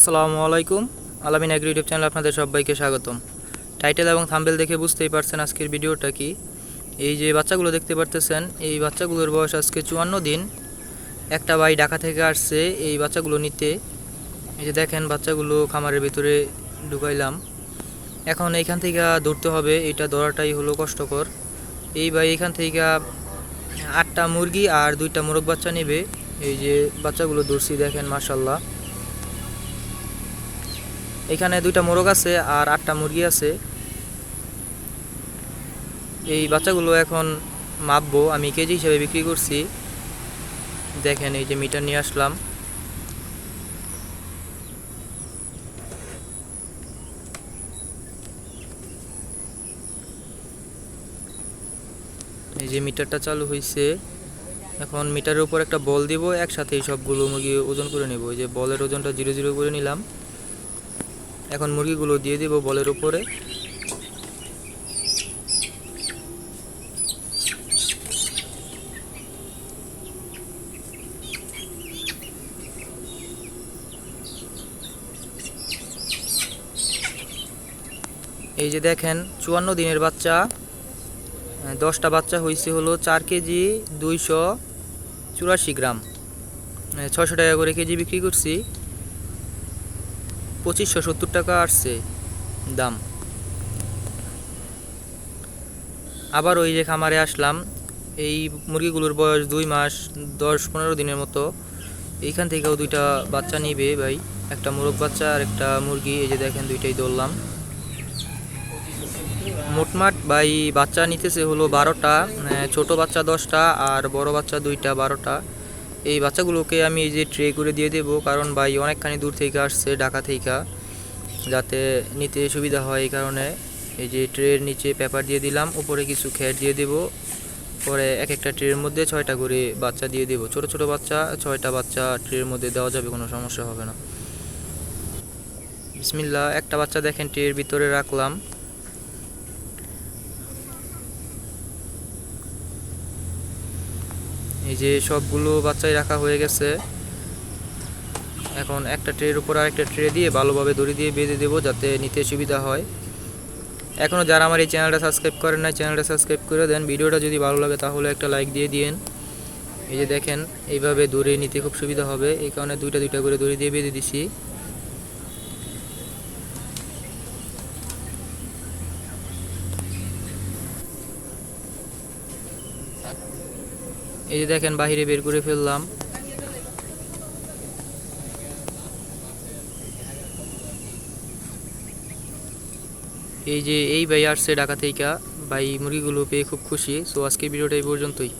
আসসালামু আলাইকুম। আলামিন এগ্রি ইউটিউব চ্যানেল আপনাদের সবাইকে স্বাগতম। টাইটেল এবং থাম্বেল দেখে বুঝতেই পারছেন আজকের ভিডিওটা কি। এই যে বাচ্চাগুলো দেখতে পারতেছেন, এই বাচ্চাগুলোর বয়স আজকে চুয়ান্ন দিন। একটা ভাই ঢাকা থেকে আসছে এই বাচ্চাগুলো নিতে। এই যে দেখেন বাচ্চাগুলো খামারের ভিতরে ঢুকাইলাম। এখন এইখান থেকে ধরতে হবে, এটা ধরাটাই হলো কষ্টকর। এই ভাই এখান থেকে আটটা মুরগি আর দুইটা মোরগ বাচ্চা নেবে। এই যে বাচ্চাগুলো ধরছি, দেখেন মার্শাল্লাহ এখানে দুইটা মোরগ আছে আর আটটা মুরগি আছে। এই বাচ্চাগুলো এখন মাপবো, আমি কেজি হিসেবে বিক্রি করছি। দেখেন এই যে মিটার নিয়ে আসলাম। এই যে মিটারটা চালু হয়েছে এখন মিটারের উপর একটা বল দিব, একসাথে সবগুলো মুরগি ওজন করে নেব। এই যে বলের ওজনটা জিরো জিরো করে নিলাম। এখন মুরগিগুলো দিয়ে দেব বলের উপরে। এই যে দেখেন, চুয়ান্ন দিনের বাচ্চা। দশটা বাচ্চা হয়েছে হলো চার কেজি দুইশো চুরাশি গ্রাম। ছশো টাকা করে কেজি বিক্রি করছি। পঁচিশশো সত্তর টাকা আসছে দাম। আবার ওই যে খামারে আসলাম, এই মুরগিগুলোর বয়স দুই মাস, দশ পনেরো দিনের মতো। এইখান থেকেও দুইটা বাচ্চা নিবে ভাই, একটা মোরগ বাচ্চা আর একটা মুরগি, এই যে দেখেন দুইটাই ধরলাম। মোটমাট ভাই বাচ্চা নিতেছে হলো বারোটা ছোট বাচ্চা দশটা আর বড় বাচ্চা দুইটা বারোটা। এই বাচ্চাগুলোকে আমি এই যে ট্রে করে দিয়ে দেবো, কারণ ভাই অনেকখানি দূর থেকে আসছে, ঢাকা থেকে, যাতে নিতে সুবিধা হয় এই কারণে। এই যে ট্রের নিচে পেপার দিয়ে দিলাম, উপরে কিছু খের দিয়ে দেব। পরে এক একটা ট্রের মধ্যে ছয়টা করে বাচ্চা দিয়ে দেবো। ছোট ছোট বাচ্চা, ছয়টা বাচ্চা ট্রের মধ্যে দেওয়া যাবে, কোনো সমস্যা হবে না। বিসমিল্লা একটা বাচ্চা দেখেন ট্রের ভিতরে রাখলাম। এই যে সবগুলো বাচ্চাই রাখা হয়ে গেছে। এখন একটা ট্রের উপর আরেকটা ট্রে দিয়ে ভালোভাবে দড়ি দিয়ে বেঁধে দেবো যাতে নিতে সুবিধা হয়। এখনও যারা আমার এই চ্যানেলটা সাবস্ক্রাইব করেন না চ্যানেলটা সাবস্ক্রাইব করে দেন। ভিডিওটা যদি ভালো লাগে তাহলে একটা লাইক দিয়ে দিন এই যে দেখেন, এইভাবে দড়ি নিতে খুব সুবিধা হবে। এই কারণে দুইটা দুইটা করে দড়ি দিয়ে বেঁধে দিছি। এই যে দেখেন, বাহিরে বের করে ফেললাম। এই যে এই ভাই আসছে ঢাকা থেকে ভাই মুরগিগুলো পেয়ে খুব খুশি। সো আজকের ভিডিওটা এই পর্যন্তই।